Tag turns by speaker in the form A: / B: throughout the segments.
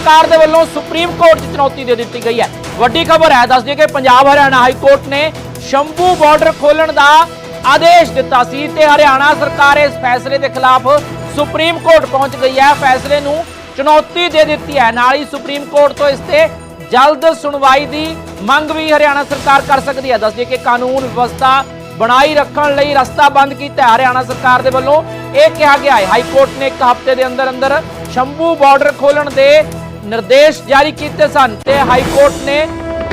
A: ਸਰਕਾਰ ਦੇ ਵੱਲੋਂ ਸੁਪਰੀਮ ਕੋਰਟ 'ਚ ਚੁਣੌਤੀ ਦੇ ਦਿੱਤੀ ਗਈ ਹੈ। ਵੱਡੀ ਖਬਰ ਹੈ ਦੱਸ ਦਈਏ ਕਿ ਪੰਜਾਬ ਹਰਿਆਣਾ ਹਾਈ ਕੋਰਟ ਨੇ ਸ਼ੰਭੂ ਬਾਰਡਰ ਖੋਲਣ ਦਾ ਆਦੇਸ਼ ਦਿੱਤਾ ਸੀ ਤੇ ਹਰਿਆਣਾ ਸਰਕਾਰ ਇਸ ਫੈਸਲੇ ਦੇ ਖਿਲਾਫ ਸੁਪਰੀਮ ਕੋਰਟ ਪਹੁੰਚ ਗਈ ਹੈ। ਫੈਸਲੇ ਨੂੰ ਚੁਣੌਤੀ ਦੇ ਦਿੱਤੀ ਹੈ। ਨਾਲ ਹੀ ਸੁਪਰੀਮ ਕੋਰਟ ਤੋਂ ਇਸ ਤੇ ਜਲਦ ਸੁਣਵਾਈ ਦੀ ਮੰਗ ਵੀ ਹਰਿਆਣਾ ਸਰਕਾਰ ਕਰ ਸਕਦੀ ਹੈ। ਦੱਸ ਦਈਏ ਕਿ ਕਾਨੂੰਨ ਵਿਵਸਥਾ ਬਣਾਈ ਰੱਖਣ ਲਈ ਰਸਤਾ ਬੰਦ ਕੀਤਾ ਹਰਿਆਣਾ ਸਰਕਾਰ ਦੇ ਵੱਲੋਂ ਇਹ ਕਿਹਾ ਗਿਆ ਹੈ। ਹਾਈ ਕੋਰਟ ਨੇ ਇੱਕ ਹਫ਼ਤੇ ਦੇ ਅੰਦਰ ਅੰਦਰ ਸ਼ੰਭੂ ਬਾਰਡਰ ਖੋਲਣ ਦੇ ਨਿਰਦੇਸ਼ ਜਾਰੀ ਕੀਤੇ ਸਨ ਤੇ ਹਾਈ ਕੋਰਟ ਨੇ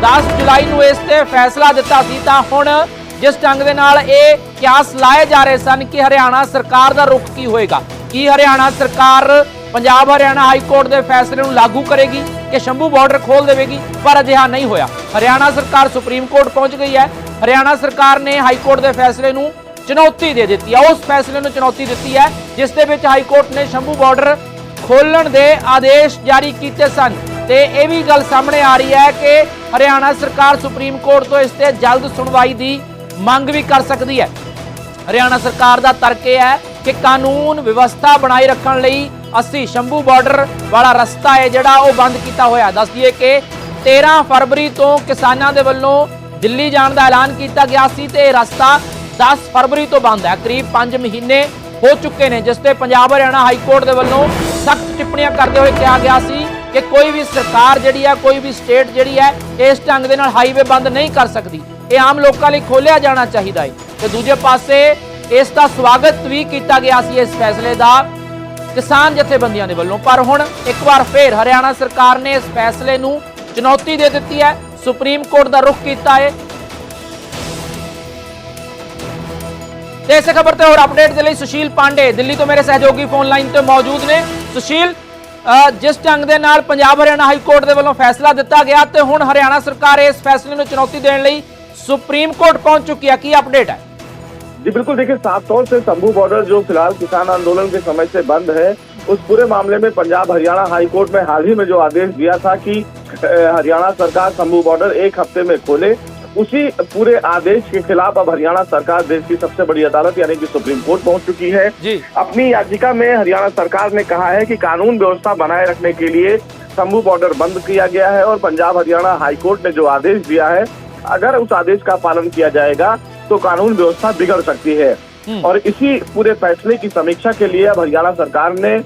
A: 10 ਜੁਲਾਈ ਨੂੰ ਇਸ ਤੇ ਫੈਸਲਾ ਦਿੱਤਾ ਸੀ। ਤਾਂ ਹੁਣ ਜਿਸ ਢੰਗ ਦੇ ਨਾਲ ਇਹ ਕਿਆਸ ਲਾਏ ਜਾ ਰਹੇ ਸਨ ਕਿ ਹਰਿਆਣਾ ਸਰਕਾਰ ਦਾ ਰੁਖ ਕੀ ਹੋਏਗਾ, ਕੀ ਹਰਿਆਣਾ ਸਰਕਾਰ ਪੰਜਾਬ ਹਰਿਆਣਾ ਹਾਈ ਕੋਰਟ ਦੇ ਫੈਸਲੇ ਨੂੰ ਲਾਗੂ ਕਰੇਗੀ ਕਿ ਸ਼ੰਭੂ ਬਾਰਡਰ ਖੋਲ ਦੇਵੇਗੀ? ਪਰ ਅਜਿਹਾ ਨਹੀਂ ਹੋਇਆ। ਹਰਿਆਣਾ ਸਰਕਾਰ ਸੁਪਰੀਮ ਕੋਰਟ ਪਹੁੰਚ ਗਈ ਹੈ। ਹਰਿਆਣਾ ਸਰਕਾਰ ਨੇ ਹਾਈ ਕੋਰਟ ਦੇ ਫੈਸਲੇ ਨੂੰ ਚੁਣੌਤੀ ਦੇ ਦਿੱਤੀ ਹੈ। ਉਸ ਫੈਸਲੇ ਨੂੰ ਚੁਣੌਤੀ ਦਿੱਤੀ ਹੈ, ਜਿਸ ਦੇ ਵਿੱਚ ਹਾਈ ਕੋਰਟ ਨੇ ਸ਼ੰਭੂ ਬਾਰਡਰ ਖੋਲਣ ਦੇ ਆਦੇਸ਼ ਜਾਰੀ ਕੀਤੇ ਸਨ ਤੇ ਇਹ ਵੀ ਗੱਲ ਸਾਹਮਣੇ ਆ ਰਹੀ ਹੈ ਕਿ ਹਰਿਆਣਾ ਸਰਕਾਰ ਸੁਪਰੀਮ ਕੋਰਟ ਤੋਂ ਇਸ ਤੇ ਜਲਦ ਸੁਣਵਾਈ ਦੀ ਮੰਗ ਵੀ ਕਰ ਸਕਦੀ ਹੈ। ਹਰਿਆਣਾ ਸਰਕਾਰ ਦਾ ਤਰਕ ਇਹ ਹੈ ਕਿ ਕਾਨੂੰਨ ਵਿਵਸਥਾ ਬਣਾਈ ਰੱਖਣ ਲਈ ਅਸੀਂ ਸ਼ੰਭੂ ਬਾਰਡਰ ਵਾਲਾ ਰਸਤਾ ਹੈ ਜਿਹੜਾ ਉਹ ਬੰਦ ਕੀਤਾ ਹੋਇਆ ਦੱਸ ਦਈਏ ਕਿ 13 ਫਰਵਰੀ ਤੋਂ ਕਿਸਾਨਾਂ ਦੇ ਵੱਲੋਂ ਦਿੱਲੀ ਜਾਣ ਦਾ ਐਲਾਨ ਕੀਤਾ ਗਿਆ ਸੀ ਤੇ ਇਹ ਰਸਤਾ 10 ਫਰਵਰੀ ਤੋਂ ਬੰਦ ਹੈ। ਕਰੀਬ 5 ਮਹੀਨੇ ਹੋ ਚੁੱਕੇ ਨੇ, ਜਿਸ ਤੇ ਪੰਜਾਬ ਹਰਿਆਣਾ ਹਾਈ ਕੋਰਟ ਦੇ ਵੱਲੋਂ ਸਖਤ ਟਿੱਪਣੀਆਂ ਕਰਦੇ ਹੋਏ ਕਿਹਾ ਗਿਆ ਸੀ ਕਿ ਕੋਈ ਵੀ ਸਰਕਾਰ ਜਿਹੜੀ ਹੈ ਕੋਈ ਵੀ ਸਟੇਟ ਜਿਹੜੀ ਹੈ ਇਸ ਢੰਗ ਦੇ ਨਾਲ ਹਾਈਵੇ ਬੰਦ ਨਹੀਂ ਕਰ ਸਕਦੀ। ਇਹ ਆਮ ਲੋਕਾਂ ਲਈ ਖੋਲਿਆ ਜਾਣਾ ਚਾਹੀਦਾ ਹੈ। ਤੇ ਦੂਜੇ ਪਾਸੇ ਇਸ ਦਾ ਸਵਾਗਤ ਵੀ ਕੀਤਾ ਗਿਆ ਸੀ ਇਸ ਫੈਸਲੇ ਦਾ ਕਿਸਾਨ ਜਥੇਬੰਦੀਆਂ ਦੇ ਵੱਲੋਂ। ਪਰ ਹੁਣ ਇੱਕ ਵਾਰ ਫੇਰ ਹਰਿਆਣਾ ਸਰਕਾਰ ਨੇ ਇਸ ਫੈਸਲੇ ਨੂੰ ਚੁਣੌਤੀ ਦੇ ਦਿੱਤੀ ਹੈ। ਸੁਪਰੀਮ ਕੋਰਟ ਦਾ ਰੁਖ ਕੀਤਾ ਹੈ। ਤੇ ਇਸੇ ਖਬਰ ਤੇ ਹੋਰ ਅਪਡੇਟ ਦੇ ਲਈ ਸੁਸ਼ੀਲ ਪਾਂਡੇ ਦਿੱਲੀ ਤੋਂ ਮੇਰੇ ਸਹਿਯੋਗੀ ਫੋਨ ਲਾਈਨ ਤੇ ਮੌਜੂਦ ਨੇ ਸੁਸ਼ੀਲ ਅ, ਜਿਸ ਢੰਗ ਦੇ ਨਾਲ ਪੰਜਾਬ ਹਰਿਆਣਾ ਹਾਈ ਕੋਰਟ ਦੇ ਵੱਲੋਂ ਫੈਸਲਾ ਦਿੱਤਾ ਗਿਆ ਤੇ ਹੁਣ ਹਰਿਆਣਾ ਸਰਕਾਰ ਇਸ ਫੈਸਲੇ ਨੂੰ ਚੁਣੌਤੀ ਦੇਣ ਲਈ ਸੁਪਰੀਮ ਕੋਰਟ ਪਹੁੰਚ ਚੁੱਕੀ ਹੈ ਕੀ ਅਪਡੇਟ ਹੈ
B: जी बिल्कुल देखिए साफ तौर से शंभू बॉर्डर जो फिलहाल किसान आंदोलन के समय से बंद है उस पूरे मामले में पंजाब हरियाणा हाई कोर्ट में हाल ही में जो आदेश दिया था कि अ, हरियाणा सरकार शंभू बॉर्डर एक हफ्ते में खोले उसी पूरे आदेश के खिलाफ अब हरियाणा सरकार देश की सबसे बड़ी अदालत यानी कि सुप्रीम कोर्ट पहुँच चुकी है।
A: जी।
B: अपनी याचिका में हरियाणा सरकार ने कहा है कि कानून व्यवस्था बनाए रखने के लिए शंभू बॉर्डर बंद किया गया है और पंजाब हरियाणा हाई कोर्ट ने जो आदेश दिया है अगर उस आदेश का पालन किया जाएगा तो कानून व्यवस्था बिगड़ सकती है।
A: हम्म।
B: और इसी पूरे फैसले की समीक्षा के लिए अब हरियाणा सरकार ने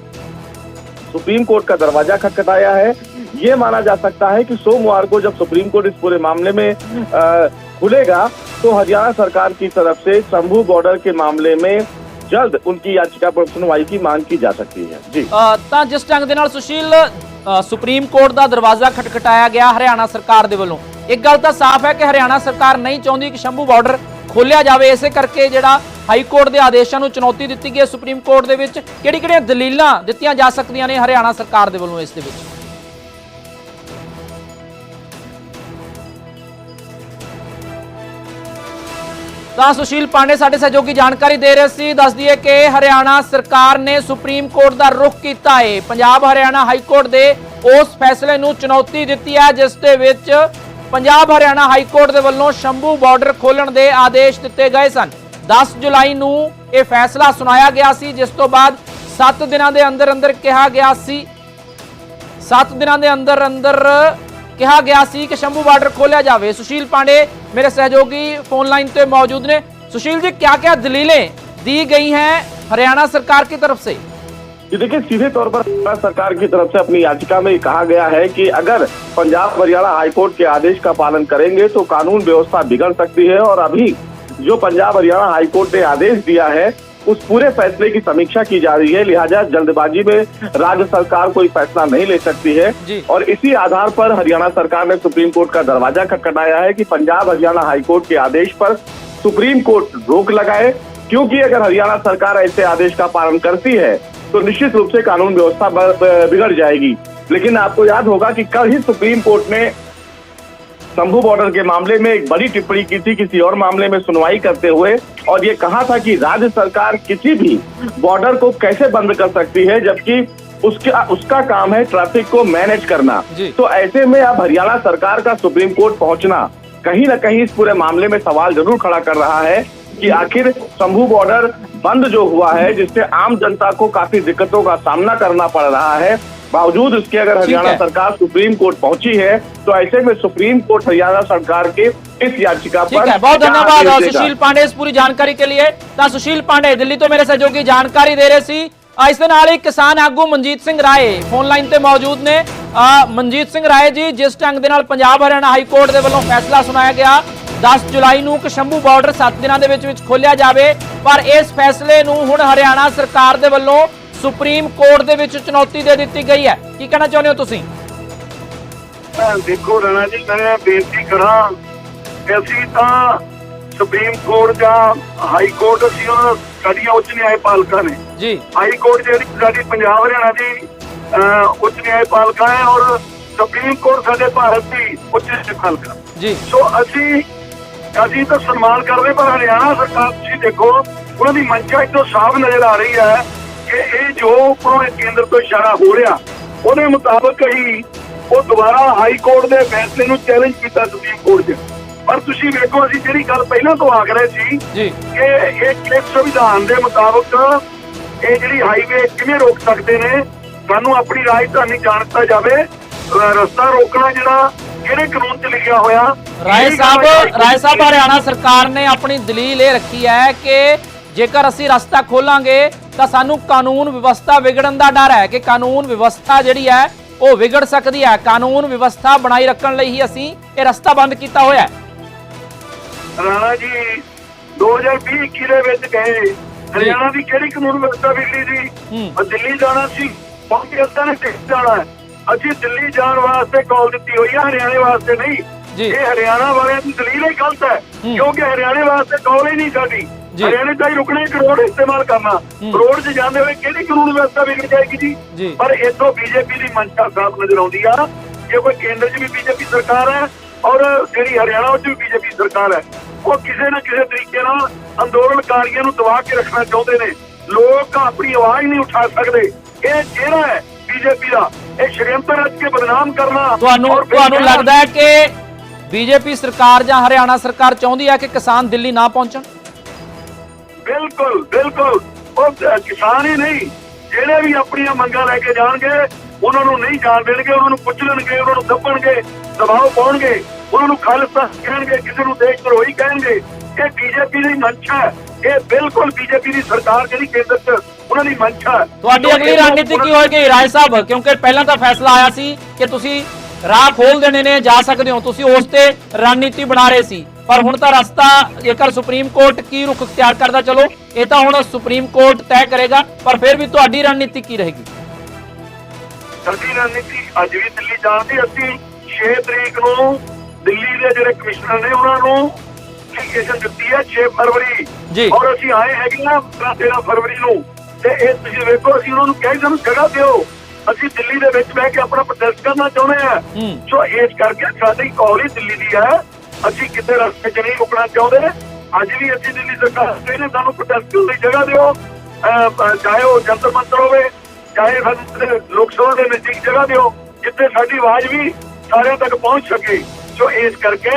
B: सुप्रीम कोर्ट का दरवाज़ा खटखटाया है। ये माना जा सकता है कि सोमवार को जब सुप्रीम कोर्ट इस पूरे मामले में अ, खुलेगा तो हरियाणा सरकार की तरफ से शंभू बॉर्डर के मामले में जल्द उनकी याचिका पर सुनवाई की मांग की जा सकती है जी
A: ਅ, ਤਾਂ ਜਿਸ ਢੰਗ ਦੇ ਨਾਲ ਸੁਸ਼ੀਲ ਅ, ਸੁਪਰੀਮ ਕੋਰਟ ਦਾ ਦਰਵਾਜ਼ਾ ਖਟਖਟਾਇਆ ਗਿਆ ਹਰਿਆਣਾ ਸਰਕਾਰ ਦੇ ਵੱਲੋਂ ਇੱਕ ਗੱਲ ਤਾਂ ਸਾਫ਼ ਹੈ ਕਿ ਹਰਿਆਣਾ ਸਰਕਾਰ ਨਹੀਂ ਚਾਹੁੰਦੀ ਕਿ ਸ਼ੰਭੂ ਬਾਰਡਰ ਖੋਲਿਆ ਜਾਵੇ ਇਸੇ ਕਰਕੇ ਜਿਹੜਾ ਹਾਈ ਕੋਰਟ ਦੇ ਆਦੇਸ਼ਾਂ ਨੂੰ ਚੁਣੌਤੀ ਦਿੱਤੀ ਗਈ ਹੈ ਸੁਪਰੀਮ ਕੋਰਟ ਦੇ ਵਿੱਚ ਕਿਹੜੀ ਕਿਹੜੀਆਂ ਦਲੀਲਾਂ ਦਿੱਤੀਆਂ ਜਾ ਸਕਦੀਆਂ ਨੇ ਹਰਿਆਣਾ ਸਰਕਾਰ ਦੇ ਵੱਲੋਂ ਇਸ ਦੇ ਵਿੱਚ ਤਾਂ ਸੁਸ਼ੀਲ ਪਾਂਡੇ ਸਾਡੇ ਸਹਿਯੋਗੀ ਜਾਣਕਾਰੀ ਦੇ ਰਹੇ ਸੀ। ਦੱਸ ਦਈਏ ਕਿ ਹਰਿਆਣਾ ਸਰਕਾਰ ਨੇ ਸੁਪਰੀਮ ਕੋਰਟ ਦਾ ਰੁਖ ਕੀਤਾ ਹੈ ਪੰਜਾਬ ਹਰਿਆਣਾ ਹਾਈ ਕੋਰਟ ਦੇ ਉਸ ਫੈਸਲੇ ਨੂੰ ਚੁਣੌਤੀ ਦਿੱਤੀ ਹੈ, ਜਿਸ ਦੇ ਵਿੱਚ ਪੰਜਾਬ ਹਰਿਆਣਾ ਹਾਈ ਕੋਰਟ ਦੇ ਵੱਲੋਂ ਸ਼ੰਭੂ ਬਾਰਡਰ ਖੋਲਣ ਦੇ ਆਦੇਸ਼ ਦਿੱਤੇ ਗਏ ਸਨ। 10 ਜੁਲਾਈ ਨੂੰ ਇਹ ਫੈਸਲਾ ਸੁਣਾਇਆ ਗਿਆ ਸੀ, ਜਿਸ ਤੋਂ ਬਾਅਦ 7 ਦਿਨਾਂ ਦੇ ਅੰਦਰ ਅੰਦਰ ਕਿਹਾ ਗਿਆ ਸੀ। 7 ਦਿਨਾਂ ਦੇ ਅੰਦਰ ਅੰਦਰ कहा गया ਸੀ ਕਿ शंभू ਬਾਰਡਰ खोलिया जाए सुशील पांडे मेरे सहयोगी फ़ोन लाइन ਤੇ मौजूद ने सुशील जी क्या क्या दलीलें दी गई हैं हरियाणा सरकार की तरफ़ से
B: देखिए सीधे तौर पर हरियाणा सरकार की तरफ़ से अपनी याचिका में कहा गया है कि अगर पंजाब हरियाणा हाईकोर्ट के आदेश का पालन करेंगे तो कानून व्यवस्था बिगड़ सकती है और अभी जो पंजाब हरियाणा हाईकोर्ट ने आदेश दिया है उस पूरे फैसले की समीक्षा की जा रही है। लिहाजा जल्दबाजी में राज्य सरकार कोई फैसला नहीं ले सकती है। और इसी आधार पर हरियाणा सरकार ने सुप्रीम कोर्ट का दरवाज़ा खटखटाया है कि पंजाब हरियाणा हाईकोर्ट के आदेश पर सुप्रीम कोर्ट रोक लगाए क्योंकि अगर हरियाणा सरकार ऐसे आदेश का पालन करती है तो निश्चित रूप से कानून व्यवस्था बिगड़ जाएगी। लेकिन आपको याद होगा कि कल ही सुप्रीम कोर्ट ने शंभू बॉर्डर के मामले में एक बड़ी टिप्पणी की थी किसी और मामले में सुनवाई करते हुए और ये कहा था कि राज्य सरकार किसी भी बॉर्डर को कैसे बंद कर सकती है जबकि उसका उसका काम है ट्रैफ़िक को मैनेज करना। तो ऐसे में अब हरियाणा सरकार का सुप्रीम कोर्ट पहुँचना कहीं ना कहीं इस पूरे मामले में सवाल ज़रूर खड़ा कर रहा है कि आखिर शंभू बॉर्डर बंद जो हुआ है जिससे आम जनता को काफ़ी दिक्कतों का सामना करना पड़ रहा है बावजूद इसके अगर
A: ठीक
B: हरियाणा
A: है।
B: सरकार सुप्रीम कोर्ट पहुंची है तो ऐसे में सुप्रीम कोर्ट हरियाणा सरकार के इस याचिका
A: ठीक
B: पर
A: है बहुत
B: क्या
A: धन्यवाद
B: आदेश देगा?
A: ਸੁਸ਼ੀਲ ਪਾਂਡੇ ਇਸ ਪੂਰੀ ਜਾਣਕਾਰੀ ਕੇ लिए ਤਾਂ ਸੁਸ਼ੀਲ ਪਾਂਡੇ ਦਿੱਲੀ ਤੋਂ ਮੇਰੇ ਸਹਿਯੋਗੀ ਜਾਣਕਾਰੀ ਦੇ ਰਹੇ ਸੀ ਅ, ਇਸ ਦੇ ਨਾਲ ਹੀ ਕਿਸਾਨ ਆਗੂ ਮਨਜੀਤ ਸਿੰਘ ਰਾਏ ਫੋਨ ਲਾਈਨ ਤੇ ਮੌਜੂਦ ਨੇ ਅ, ਮਨਜੀਤ ਸਿੰਘ ਰਾਏ ਜੀ ਜਿਸ ਢੰਗ ਦੇ ਨਾਲ ਪੰਜਾਬ ਹਰਿਆਣਾ ਹਾਈ ਕੋਰਟ ਦੇ ਵੱਲੋਂ ਫੈਸਲਾ ਸੁਣਾਇਆ ਗਿਆ 10 ਜੁਲਾਈ ਨੂੰ ਕਸ਼ੰਭੂ ਬਾਰਡਰ 7 ਦਿਨਾਂ ਦੇ ਵਿੱਚ ਵਿੱਚ ਖੋਲਿਆ ਜਾਵੇ ਪਰ ਇਸ ਫੈਸਲੇ ਨੂੰ ਹੁਣ ਹਰਿਆਣਾ ਸਰਕਾਰ ਦੇ ਵੱਲੋਂ ਸੁਪਰੀਮ ਕੋਰਟ ਦੇ ਵਿੱਚ ਚੁਣੌਤੀ ਦੇ ਦਿੱਤੀ ਗਈ ਹੈ। ਕੀ ਕਹਿਣਾ ਚਾਹੁੰਦੇ ਹੋ ਤੁਸੀਂ?
C: ਦੇਖੋ ਰਾਣਾ ਜੀ ਮੈਂ ਬੇਨਤੀ ਕਰਾਂ ਕਿ ਅਸੀਂ ਤਾਂ ਸੁਪਰੀਮ ਕੋਰਟ ਜਾਂ ਹਾਈ ਕੋਰਟ ਅਸੀਂ ਉਹਨਾਂ ਸਾਡੀਆਂ ਉੱਚ ਨਿਆਂਪਾਲਿਕਾ ਨੇ।
A: ਜੀ।
C: ਹਾਈ ਕੋਰਟ ਜਿਹੜੀ ਸਾਡੀ ਪੰਜਾਬ ਹਰਿਆਣਾ ਦੀ ਉੱਚ ਨਿਆਂਪਾਲਿਕਾ ਹੈ ਔਰ ਸੁਪਰੀਮ ਕੋਰਟ ਸਾਡੇ ਭਾਰਤ ਦੀ ਉੱਚ ਨਿਆਂਪਾਲਿਕਾ
A: ਜੀ।
C: ਸੋ ਅਸੀਂ ਅਸੀਂ ਤਾਂ ਸਨਮਾਨ ਕਰਦੇ ਪਰ ਹਰਿਆਣਾ ਸਰਕਾਰ ਤੁਸੀਂ ਦੇਖੋ ਉਹਨਾਂ ਦੀ ਮੰਸ਼ਾ ਇੱਥੋਂ ਸਾਫ਼ ਨਜ਼ਰ ਆ ਰਹੀ ਹੈ। ਕਿ ਇਹ ਜੋ ਉੱਪਰੋਂ ਇਹ ਕੇਂਦਰ ਤੋਂ ਇਸ਼ਾਰਾ ਹੋ ਰਿਹਾ ਉਹਦੇ ਮੁਤਾਬਕ ਹੀ ਉਹ ਦੁਬਾਰਾ ਹਾਈ ਕੋਰਟ ਦੇ ਫੈਸਲੇ ਨੂੰ ਚੈਲੰਜ ਕੀਤਾ ਸੁਪਰੀਮ ਕੋਰਟ 'ਚ। ਪਰ ਤੁਸੀਂ ਵੇਖੋ ਅਸੀਂ ਜਿਹੜੀ ਗੱਲ ਪਹਿਲਾਂ ਤੋਂ ਆਖ ਰਹੇ ਸੀ ਕਿ ਇਹ ਕਿਸ ਸੰਵਿਧਾਨ ਦੇ ਮੁਤਾਬਕ ਇਹ ਜਿਹੜੀ ਹਾਈਵੇ ਕਿਵੇਂ ਰੋਕ ਸਕਦੇ ਨੇ ਸਾਨੂੰ ਆਪਣੀ ਰਾਜਧਾਨੀ ਜਾਣਤਾ ਜਾਵੇ ਅਹ ਰਸਤਾ ਰੋਕਣਾ ਜਿਹੜਾ ਕਿਹੜੇ ਕਾਨੂੰਨ 'ਚ ਲਿਖਿਆ ਹੋਇਆ
A: ਰਾਏ ਸਾਹਿਬ ਰਾਏ ਸਾਹਿਬ ਹਰਿਆਣਾ ਸਰਕਾਰ ਨੇ ਆਪਣੀ ਦਲੀਲ ਇਹ ਰੱਖੀ ਹੈ ਕਿ ਜੇਕਰ ਅਸੀਂ ਰਸਤਾ ਖੋਲਾਂਗੇ ਤਾਂ ਸਾਨੂੰ ਕਾਨੂੰਨ ਵਿਵਸਥਾ ਵਿਗੜਨ ਦਾ ਡਰ ਹੈ ਕਿ ਕਾਨੂੰਨ ਵਿਵਸਥਾ ਜਿਹੜੀ ਹੈ ਉਹ ਵਿਗੜ ਸਕਦੀ ਹੈ। ਕਾਨੂੰਨ ਵਿਵਸਥਾ ਬਣਾਈ ਰੱਖਣ ਲਈ ਹੀ ਅਸੀਂ ਇਹ ਰਸਤਾ ਬੰਦ ਕੀਤਾ ਹੋਇਆ ਹੈ।
C: ਰਾਣਾ ਜੀ 2020 21 ਦੇ ਵਿੱਚ ਗਏ। ਹਰਿਆਣਾ ਦੀ ਕਿਹੜੀ ਕਾਨੂੰਨ ਵਿਵਸਥਾ ਵਿਗੜੀ ਸੀ। ਉਹ ਦਿੱਲੀ ਜਾਣਾ ਸੀ। ਪਹੁੰਚ ਅਸਾਂ ਨੇ ਕਿੱਥੇ ਜਾਣਾ ਹੈ? ਅਸੀਂ ਦਿੱਲੀ ਜਾਣ ਵਾਸਤੇ ਕਾਲ ਦਿੱਤੀ ਹੋਈ ਹੈ ਹਰਿਆਣੇ ਵਾਸਤੇ ਨਹੀਂ। ਇਹ ਹਰਿਆਣਾ ਵਾਲਿਆਂ ਦੀ ਦਲੀਲ ਹੀ ਗਲਤ ਹੈ। ਕਿਉਂਕਿ ਹਰਿਆਣੇ ਵਾਸਤੇ ਕਾਲ ਹੀ ਨਹੀਂ ਸਾਡੀ। ਹਰਿਆਣੇ ਤਾਂ ਹੀ ਰੁਕਣੇ ਇੱਕ ਰੋਡ ਇਸਤੇਮਾਲ ਕਰਨਾ। ਰੋਡ 'ਚ ਜਾਂਦੇ ਹੋਏ ਕਿਹੜੀ ਕਾਨੂੰਨ ਵਿਵਸਥਾ ਵਿਗੜ ਜਾਏਗੀ
A: ਜੀ।
C: ਪਰ ਇਥੋਂ ਬੀਜੇਪੀ ਦੀ ਮੰਸ਼ਾ ਸਾਫ਼ ਨਜ਼ਰ ਆਉਂਦੀ ਆ। ਕਿ ਕੋਈ ਕੇਂਦਰ 'ਚ ਵੀ ਬੀਜੇਪੀ ਸਰਕਾਰ ਹੈ ਔਰ ਜਿਹੜੀ ਹਰਿਆਣਾ 'ਚ ਵੀ ਬੀਜੇਪੀ ਸਰਕਾਰ ਹੈ ਉਹ ਕਿਸੇ ਨਾ ਕਿਸੇ ਤਰੀਕੇ ਨਾਲ ਅੰਦੋਲਨਕਾਰੀਆਂ ਨੂੰ ਦਬਾ ਕੇ ਰੱਖਣਾ ਚਾਹੁੰਦੇ ਨੇ। ਲੋਕ ਆਪਣੀ ਆਵਾਜ਼ ਨਹੀਂ ਉਠਾ ਸਕਦੇ। ਇਹ ਜਿਹੜਾ ਹੈ ਬੀਜੇਪੀ ਦਾ ਇਹ ਸ਼੍ਰੀਅੰਤਰ ਰਚ ਕੇ ਬਦਨਾਮ ਕਰਨਾ
A: ਤੁਹਾਨੂੰ ਤੁਹਾਨੂੰ ਲੱਗਦਾ ਹੈ ਕਿ ਬੀਜੇਪੀ ਸਰਕਾਰ ਜਾਂ ਹਰਿਆਣਾ ਸਰਕਾਰ ਚਾਹੁੰਦੀ ਹੈ ਕਿ ਕਿਸਾਨ ਦਿੱਲੀ ਨਾ ਪਹੁੰਚਣ?
C: ਬਿਲਕੁਲ ਬਿਲਕੁਲ। ਉਹ ਕਿਸਾਨ ਹੀ ਨਹੀਂ ਜਿਹੜੇ ਵੀ ਆਪਣੀਆਂ ਮੰਗਾਂ ਲੈ ਕੇ ਜਾਣਗੇ ਉਹਨਾਂ ਨੂੰ ਨਹੀਂ ਜਾਣ ਦੇਣਗੇ ਉਹਨਾਂ ਨੂੰ ਕੁਚਲਣਗੇ ਉਹਨਾਂ ਨੂੰ ਦੱਬਣਗੇ ਦਬਾਅ ਪਾਉਣਗੇ ਉਹਨਾਂ ਨੂੰ ਖਾਲਿਸਤਾਨ ਕਹਿਣਗੇ ਕਿਸੇ ਨੂੰ ਦੇਸ਼ ਧਰੋਹੀ ਕਹਿਣਗੇ। ਇਹ ਬੀਜੇਪੀ ਦੀ ਮੰਸ਼ਾ ਹੈ। ਇਹ ਬਿਲਕੁਲ ਬੀਜੇਪੀ ਦੀ ਸਰਕਾਰ ਜਿਹੜੀ ਕੇਂਦਰ 'ਚ ਉਹਨਾਂ ਦੀ ਮੰਸ਼ਾ
A: ਤੁਹਾਡੀ ਅਗਲੀ ਰਣਨੀਤੀ ਕੀ ਹੋਏਗੀ ਰਾਏ ਸਾਹਿਬ? ਕਿਉਂਕਿ ਪਹਿਲਾਂ ਤਾਂ ਫੈਸਲਾ ਆਇਆ ਸੀ ਕਿ ਤੁਸੀਂ ਰਾਹ ਖੋਲ ਦੇਣੇ ਨੇ ਜਾ ਸਕਦੇ ਹੋ। ਤੁਸੀਂ ਉਸ ਤੇ ਰਣਨੀਤੀ ਬਣਾ ਰਹੇ ਸੀ। ਪਰ ਹੁਣ ਤਾਂ ਰਸਤਾ ਜੇਕਰ ਸੁਪਰੀਮ ਕੋਰਟ ਕੀ ਰੁਖ ਅਖਤਿਆਰ ਕਰਦਾ ਚਲੋ ਇਹ ਤਾਂ ਹੁਣ ਸੁਪਰੀਮ ਕੋਰਟ ਤੈਅ ਕਰੇਗਾ ਪਰ ਫਿਰ ਵੀ ਤੁਹਾਡੀ ਰਣਨੀਤੀ ਕੀ ਰਹੇਗੀ?
C: ਸਾਡੀ ਰਣਨੀਤੀ ਅੱਜ ਵੀ ਦਿੱਲੀ ਜਾਣ ਦੀ ਅਸੀਂ 6 ਤਰੀਕ ਨੂੰ ਦਿੱਲੀ ਦੇ ਜਿਹੜੇ ਕਮਿਸ਼ਨਰ ਨੇ ਉਹਨਾਂ ਨੂੰ ਐਪਲੀਕੇਸ਼ਨ ਦਿੱਤੀ ਹੈ 6 ਫਰਵਰੀ।
A: ਜੀ।
C: ਔਰ ਅਸੀਂ ਆਏ ਹੈਗੇ ਨਾ 13 ਫਰਵਰੀ ਨੂੰ। ਤੇ ਇਹ ਤੁਸੀਂ ਵੇਖੋ ਅਸੀਂ ਉਹਨਾਂ ਨੂੰ ਕਹੀ ਸਾਨੂੰ ਜਗ੍ਹਾ ਦਿਓ। ਅਸੀਂ ਦਿੱਲੀ ਦੇ ਵਿੱਚ ਬਹਿ ਕੇ ਆਪਣਾ ਪ੍ਰੋਟੈਸਟ ਕਰਨਾ ਚਾਹੁੰਦੇ ਆ। ਸੋ ਇਸ ਕਰਕੇ ਸਾਡੀ ਕਾਲ ਹੀ ਦਿੱਲੀ ਦੀ ਹੈ ਅਸੀਂ ਕਿਤੇ ਰਸਤੇ 'ਚ ਨਹੀਂ ਰੁਕਣਾ ਚਾਹੁੰਦੇ ਅੱਜ ਵੀ ਅਸੀਂ ਦਿੱਲੀ ਸਰਕਾਰ ਨੂੰ ਕਹਿੰਦੇ ਸਾਨੂੰ ਪ੍ਰੋਟੈਸਟ ਦੀ ਜਗ੍ਹਾ ਦਿਓ। ਚਾਹੇ ਉਹ ਜੰਤਰ ਮੰਤਰ ਹੋਵੇ, ਚਾਹੇ ਸਾਨੂੰ ਲੋਕ ਸਭਾ ਦੇ ਨਜ਼ਦੀਕ ਜਗ੍ਹਾ ਦਿਓ, ਜਿੱਥੇ ਸਾਡੀ ਆਵਾਜ਼ ਵੀ ਸਾਰਿਆਂ ਤੱਕ ਪਹੁੰਚ ਸਕੇ। ਸੋ ਇਸ ਕਰਕੇ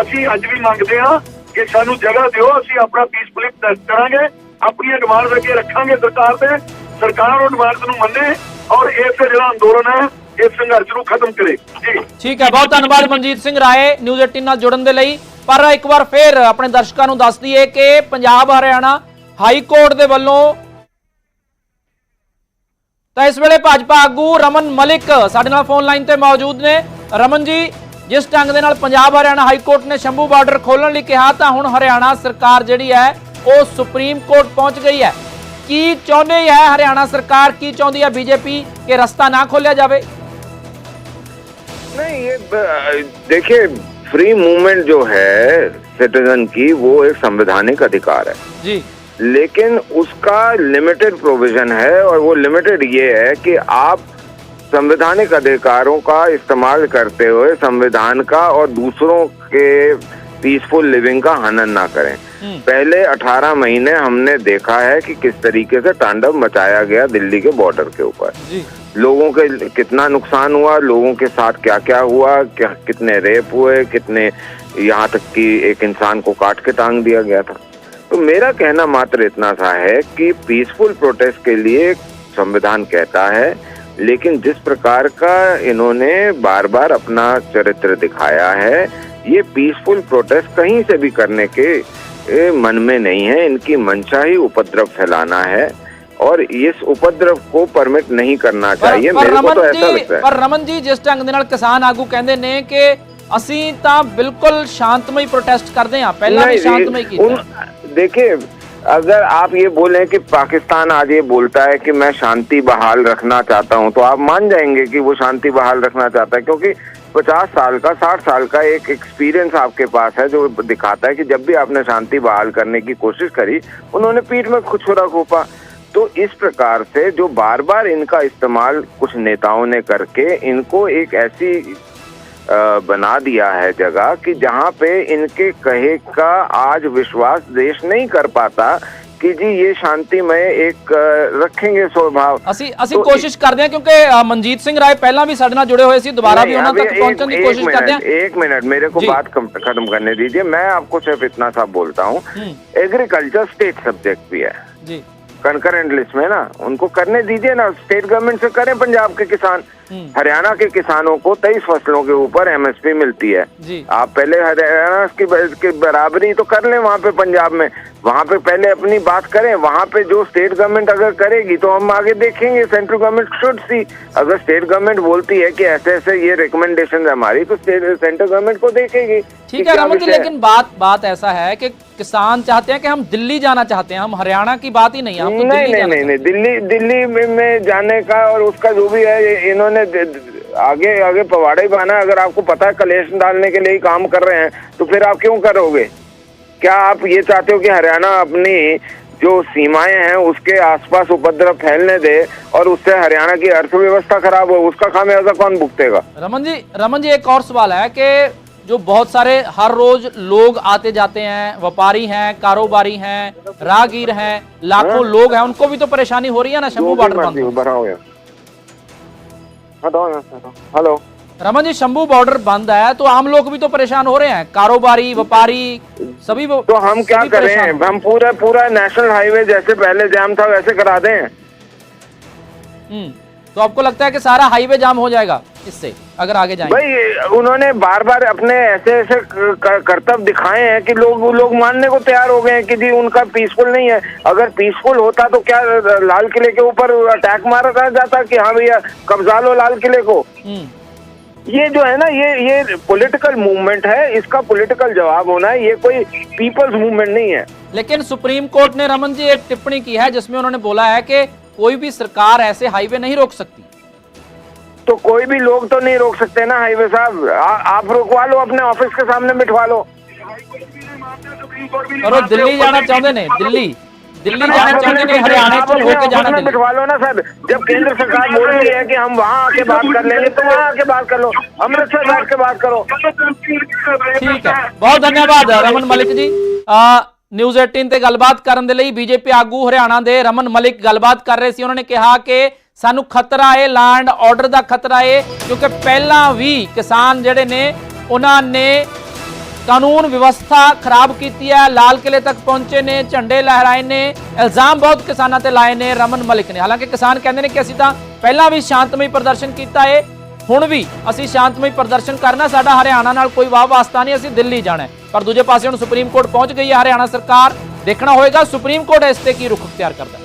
C: ਅਸੀਂ ਅੱਜ ਵੀ ਮੰਗਦੇ ਹਾਂ ਕਿ ਸਾਨੂੰ ਜਗ੍ਹਾ ਦਿਓ, ਅਸੀਂ ਆਪਣਾ ਪੀਸਫੁਲੀ ਪ੍ਰੋਟੈਸਟ ਕਰਾਂਗੇ, ਆਪਣੀਆਂ ਡਿਮਾਂਡ ਅੱਗੇ ਰੱਖਾਂਗੇ ਸਰਕਾਰ ਤੇ। ਸਰਕਾਰ ਉਹ ਡਿਮਾਂਡ ਨੂੰ ਮੰਨੇ ਔਰ ਇਸ ਜਿਹੜਾ ਅੰਦੋਲਨ ਹੈ ਇਸ ਸੰਘਰਸ਼ ਨੂੰ ਖਤਮ ਕਰੇ। ਜੀ।
A: ਠੀਕ ਹੈ, ਬਹੁਤ ਧੰਨਵਾਦ ਮਨਜੀਤ ਸਿੰਘ ਰਾਏ ਨਿਊਜ਼ 18 ਨਾਲ ਜੁੜਨ ਦੇ ਲਈ। ਪਰ ਇੱਕ ਵਾਰ ਫੇਰ ਆਪਣੇ ਦਰਸ਼ਕਾਂ ਨੂੰ ਦੱਸ ਦਈਏ ਕਿ ਪੰਜਾਬ ਹਰਿਆਣਾ ਹਾਈ ਕੋਰਟ ਦੇ ਵੱਲੋਂ ਤਾਂ ਇਸ ਵੇਲੇ ਭਾਜਪਾ ਆਗੂ ਰਮਨ ਮਲਿਕ ਸਾਡੇ ਨਾਲ ਫੋਨ ਲਾਈਨ ਤੇ ਮੌਜੂਦ ਨੇ। ਰਮਨ ਜੀ, ਜਿਸ ਢੰਗ ਦੇ ਨਾਲ ਪੰਜਾਬ ਹਰਿਆਣਾ ਹਾਈ ਕੋਰਟ ਨੇ ਸ਼ੰਭੂ ਬਾਰਡਰ ਖੋਲਣ ਲਈ ਕਿਹਾ, ਤਾਂ ਹੁਣ ਹਰਿਆਣਾ ਸਰਕਾਰ ਜਿਹੜੀ ਹੈ, ਉਹ ਸੁਪਰੀਮ ਕੋਰਟ ਪਹੁੰਚ ਗਈ ਹੈ। ਕੀ ਚਾਹੁੰਦੇ ਹੈ ਹਰਿਆਣਾ ਸਰਕਾਰ, ਕੀ ਚਾਹੁੰਦੀ ਹੈ ਬੀਜੇਪੀ ਕਿ ਰਸਤਾ ਨਾ ਖੋਲਿਆ ਜਾਵੇ?
D: नहीं ये देखिए फ्री मूवमेंट जो है सिटीजन की वो एक संवैधानिक अधिकार है
A: जी
D: लेकिन उसका लिमिटेड प्रोविज़न है और वो लिमिटेड ये है कि आप संवैधानिक अधिकारों का इस्तेमाल करते हुए संविधान का और दूसरों के पीसफुल लिविंग का हनन ना करें। पहले 18 महीने हमने देखा है कि किस तरीके से तांडव मचाया गया दिल्ली के बॉर्डर के ऊपर। लोगों के कितना नुकसान हुआ लोगों के साथ क्या क्या हुआ क्या कितने रेप हुए कितने यहाँ तक कि एक इंसान को काट के टांग दिया गया था। तो मेरा कहना मात्र इतना सा है कि पीसफुल प्रोटेस्ट के लिए संविधान कहता है लेकिन जिस प्रकार का इन्होंने बार बार अपना चरित्र दिखाया है ये पीसफुल प्रोटेस्ट कहीं से भी करने के ए, मन में नहीं है इनकी मंशा ही उपद्रव फैलाना है और इस उपद्रव को परमिट नहीं करना
A: ਪਰ
D: चाहिए
A: ਪਰ
D: मेरे को
A: ਰਮਨ
D: तो ऐसा
A: ਜੀ
D: लगता है
A: ਪਰ ਰਮਨ ਜੀ ਜਿਸ ਢੰਗ ਦੇ ਨਾਲ ਕਿਸਾਨ ਆਗੂ ਕਹਿੰਦੇ ਨੇ ਕਿ ਅਸੀਂ ਤਾਂ ਬਿਲਕੁਲ ਸ਼ਾਂਤਮਈ ਪ੍ਰੋਟੈਸਟ ਕਰਦੇ ਹਾਂ ਪਹਿਲਾਂ ਵੀ
D: नहीं,
A: ਸ਼ਾਂਤਮਈ ਕੀਤਾ
D: उन- देखिए अगर आप ये बोलें कि पाकिस्तान आज ये बोलता है कि मैं शांति बहाल रखना चाहता हूं तो आप मान जाएंगे कि वो शांति बहाल रखना चाहता है क्योंकि पचास साल का, साठ साल का एक एक्सपीरियंस आपके पास है जो दिखाता है कि जब भी आपने शांति बहाल करने की कोशिश करी, उन्होंने पीठ में खुद छुरा घोपा तो इस प्रकार से जो बार बार इनका इस्तेमाल कुछ नेताओं ने करके इनको एक ऐसी बना दिया है जगह कि जहाँ पे इनके कहे का आज विश्वास देश नहीं कर पाता कि जी ये शांतिमय एक अ, रखेंगे स्वभाव
A: ਅਸੀਂ ਅਸੀਂ
D: तो
A: ਕੋਸ਼ਿਸ਼ ਕਰਦੇ ਹਾਂ ਕਿਉਂਕਿ ਅ, ਮਨਜੀਤ ਸਿੰਘ ਰਾਏ ਪਹਿਲਾਂ ਵੀ ਸਾਡੇ ਨਾਲ ਜੁੜੇ ਹੋਏ ਸੀ ਦੁਬਾਰਾ ਵੀ
D: नहीं,
A: ਉਹਨਾਂ
D: अभी
A: ਤੱਕ ਪਹੁੰਚਣ ਦੀ
D: एक-
A: ਕੋਸ਼ਿਸ਼
D: एक
A: ਕਰਦੇ ਹਾਂ
D: मिनट, एक मिनट मेरे को
A: जी।
D: बात कम, खत्म करने दीजिए मैं आपको सिर्फ इतना सा बोलता हूँ
A: हम्म,
D: एग्रीकल्चर स्टेट सब्जेक्ट भी है
A: ਜੀ
D: कंकरेंट लिस्ट में ना उनको करने दीजिए ना स्टेट गवर्नमेंट से करें पंजाब के किसान
A: हम्म।
D: हरियाणा के किसानों को तेईस फ़सलों के ऊपर एमएसपी मिलती है।
A: जी।
D: आप पहले हरियाणा की, की बराबरी तो कर लें वहाँ पे पंजाब में। वहाँ पे पहले अपनी बात करें वहाँ पे जो स्टेट गवर्नमेंट अगर करेगी तो हम आगे देखेंगे सेंट्रल गवर्नमेंट शुड सी अगर स्टेट गवर्नमेंट बोलती है कि ऐसे ऐसे ये रिकमेंडेशन हमारी तो सेंट्रल गवर्नमेंट को देखेगी
A: ठीक है रमन जी लेकिन बात बात ऐसा है कि किसान चाहते हैं कि हम दिल्ली जाना चाहते हैं। हम हरियाणा की बात ही नहीं है हम तो
D: नहीं
A: दिल्ली
D: नहीं नहीं नहीं दिल्ली दिल्ली में, जाने का और उसका जो भी है इन्होंने आगे आगे पवाड़ा ही बना अगर आपको पता है कलेश डालने के लिए ही काम कर रहे हैं तो फिर आप क्यों करोगे? क्या आप ये चाहते हो कि हरियाणा अपनी जो सीमाएँ हैं उसके आसपास उपद्रव फैलने दे और उससे हरियाणा की अर्थव्यवस्था खराब हो? उसका खामियाजा कौन भुगतेगा?
A: रमन जी रमन जी एक और सवाल है कि जो बहुत सारे हर रोज लोग आते जाते हैं व्यापारी हैं कारोबारी हैं राहगीर हैं लाखों लोग हैं उनको भी तो परेशानी हो रही है ना शंभू बॉर्डर बंद।
D: हेलो।
A: रमन जी शंभू बॉर्डर बंद है तो आम लोग भी तो परेशान हो रहे हैं। कारोबारी व्यापारी सभी वो-
D: तो हम क्या
A: कर
D: करें?
A: रहे हैं।
D: हम पूरा पूरा नेशनल हाईवे जैसे पहले जाम था वैसे करा दें।
A: हम्म, तो आपको लगता है कि सारा हाईवे जाम हो जाएगा इससे अगर आगे जाएँगे?
D: भाई उन्होंने बार बार अपने ऐसे ऐसे क- क- दिखाए हैं कि लोग लोग मानने को तैयार हो गए हैं कि जी उनका पीसफुल नहीं है। अगर पीसफुल होता तो क्या लाल किले के ऊपर अटैक मारा जाता कि हाँ भैया कब्जा लो लाल किले को?
A: हम्म,
D: ये जो है ना ये ये पॉलिटिकल मूवमेंट है इसका पॉलिटिकल जवाब होना है ये कोई पीपल्स मूवमेंट नहीं है।
A: लेकिन सुप्रीम कोर्ट ने रमन जी एक टिप्पणी की है जिसमें उन्होंने बोला है कि कोई भी सरकार ऐसे हाईवे नहीं रोक सकती।
D: तो कोई भी लोग तो नहीं रोक सकते ना हाईवे साहब। आप रोकवा लो अपने ऑफ़िस के सामने बिठवा लो।
A: करो दिल्ली जाना चाहते ने दिल्ली। दिल्ली जाना चाहते नहीं हरियाणा
D: को
A: होके जाना
D: बिठवा लो ना सर जब केंद्र सरकार बोल रही है कि हम वहाँ आके बात कर लेंगे तो वहाँ आके बात कर लो। अमृतसर आके के बात करो।
A: ठीक है। बहुत धन्यवाद रमन मलिक जी। ਨਿਊਜ਼ 18 ਤੇ ਗੱਲਬਾਤ ਕਰਨ ਦੇ ਲਈ ਬੀਜੇਪੀ ਆਗੂ ਹਰਿਆਣਾ ਦੇ ਰਮਨ ਮਲਿਕ ਗੱਲਬਾਤ ਕਰ ਰਹੇ ਸੀ। ਉਹਨਾਂ ਨੇ ਕਿਹਾ ਕਿ ਸਾਨੂੰ ਖਤਰਾ ਹੈ ਲੈਂਡ ਆਰਡਰ ਦਾ ਖਤਰਾ ਹੈ ਕਿਉਂਕਿ ਪਹਿਲਾਂ ਵੀ ਕਿਸਾਨ ਜਿਹੜੇ ਨੇ, ਉਹਨਾਂ ਨੇ ਕਾਨੂੰਨ ਵਿਵਸਥਾ ਖਰਾਬ ਕੀਤੀ ਹੈ, ਲਾਲ ਕਿਲੇ ਤੱਕ ਪਹੁੰਚੇ ਨੇ, ਝੰਡੇ ਲਹਿਰਾਏ ਨੇ, ਇਲਜ਼ਾਮ ਬਹੁਤ ਕਿਸਾਨਾਂ ਤੇ ਲਾਏ ਨੇ, ਰਮਨ ਮਲਿਕ ਨੇ। ਹਾਲਾਂਕਿ ਕਿਸਾਨ ਕਹਿੰਦੇ ਨੇ ਕਿ ਅਸੀਂ ਤਾਂ ਪਹਿਲਾਂ ਵੀ ਸ਼ਾਂਤਮਈ ਪ੍ਰਦਰਸ਼ਨ ਕੀਤਾ ਹੈ ਹੁਣ ਵੀ ਅਸੀਂ ਸ਼ਾਂਤਮਈ ਪ੍ਰਦਰਸ਼ਨ ਕਰਨਾ, ਸਾਡਾ ਹਰਿਆਣਾ ਨਾਲ ਕੋਈ ਵਾਹ ਵਾਸਤਾ ਨਹੀਂ, ਅਸੀਂ ਦਿੱਲੀ ਜਾਣਾ ਪਰ ਦੂਜੇ ਪਾਸੇ ਹੁਣ ਸੁਪਰੀਮ ਕੋਰਟ ਪਹੁੰਚ ਗਈ ਹੈ, ਹਰਿਆਣਾ ਸਰਕਾਰ। ਦੇਖਣਾ ਹੋਏਗਾ ਸੁਪਰੀਮ ਕੋਰਟ ਇਸ ਤੇ ਕੀ ਰੁਖ ਅਖਤਿਆਰ ਕਰਦਾ